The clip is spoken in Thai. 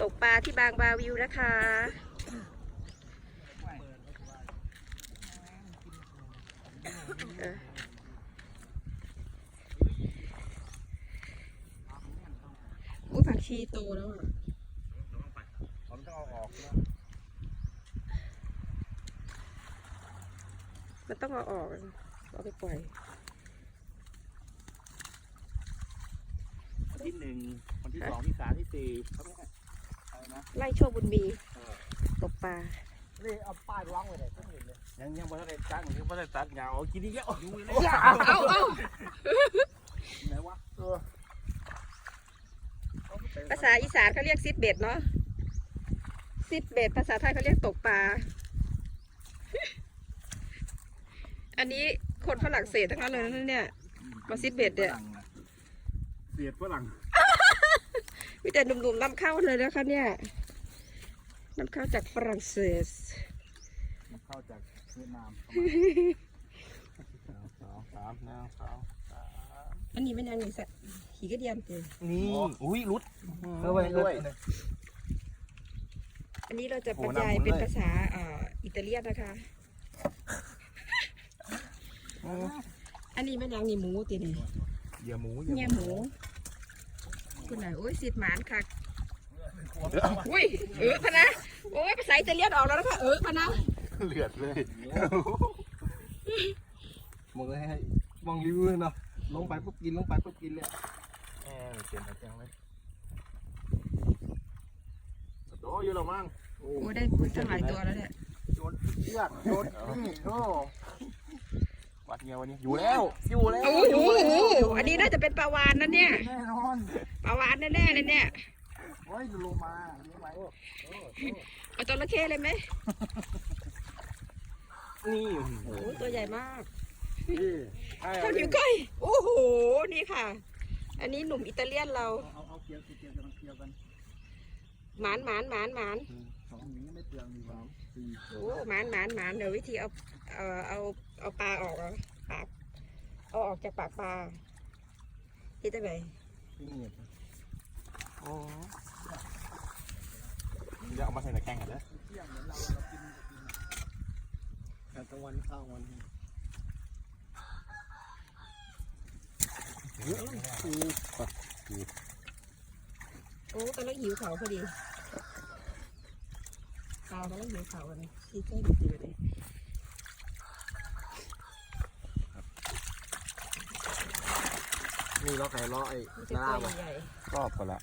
ตกปลาที่บางบาวิวนะคะเอออุ้ยผักชีโตแล้วอะผมต้องเอาออกนะมันต้องเอาออกเอาไปปล่อยวันที่หนึ่งวันที่สองที่สามที่สี่เขาไม่ให้อะ ไรนะไล่โชคบุญมีตกปลานี่เอาป้ายวางไว้เลยต้องเห็นเลยยังยังไม่ได้ตัดยังไม่ได้ตัดเงากินอีกแล้วอยู่เลยเอาเอาไหนวะเออภาษาอีสานเขาเรียกซิดเบ็ดเนาะซิดเบ็ดภาษาไทยเขาเรียกตกปลา อันนี้คนฝรั่งเศสทั้งนั้นเลยนะเนี่ยมาซิดเบ็ดเนี่ยเบียดฝรั่ง มีแต่หนุ่มๆนำเข้าเลยนะคะเนี่ยนำเข้าจากฝรั่งเศสมันเข้าจากเวียดนามสองสามแนวสองสามอันนี้เป็นยังไงสักขีกระเดียนเจนี่อุ้ยรุดเข้าไปด้วยอันนี้เราจะบโอ้รรหนักยายหมดเลยเป็นภาษาเอ่ออิตาเลียนนะคะ อันนี้เป็นยังนี่หมูตีนี่เหยื่อหมูเนี่ยหมู คุณไหนโอ้ยสิทธิ์หมานค่ะอุ้ยเออพะนะโอ้ยภาษาอิตาเลียนออกแล้วนะคะเออพะนะเลือดเลยมองให้มองรีวิวเนาะลงไปปุ๊บกินลงไปปุ๊บกินเลยเออเขียนอะไรจังเลยโอ้ยอยู่แล้วมั้งโอ้ยได้ตั้งหลายตัวแล้วเนี่ยโดนเลือดโดนนี่โอ้วัดเงี้ยวันนี้อยู่แล้วอยู่แล้วโอ้โหอันนี้น่าจะเป็นปลาวานนะเนี่ยแน่นอน ปลาวานแน่ๆเลยเนี่ยโอ้ยลงมาเลี้ยงไว้เอาจระเข้เลยไหมนี่โอ้ยตัวใหญ่มากนี่เท่านิ้วก้อยโอ้โหนี่ค่ะ อันนี้หนุ่มอิตาเลียนเราเอาเอาเกี่ยวเกี่ยวกันเกี่ยวกันหมานหมานหมานหมานสองนี้ไม่เปลืองดีกว่าสี่โอ้หมานหมานหมานเดี๋ยววิธีเอาเอาเอาเอาปลาออกเหรอปากเอาออกจากปากปลาที่จะไหน ที่เหนียบโอ้เดี๋ยวเอามาใส่ในแกงกันเลยเที่ยงเหมือนเราเรากินแต่ตะวันข้าววันโอ้กำลังหิวเขาพอดีปลากำลังหิวเขากันที่ใกล้ดีดีเลย นี่เราไก่ล้อไอ้มันจะตัวใหญ่ชอบกันละ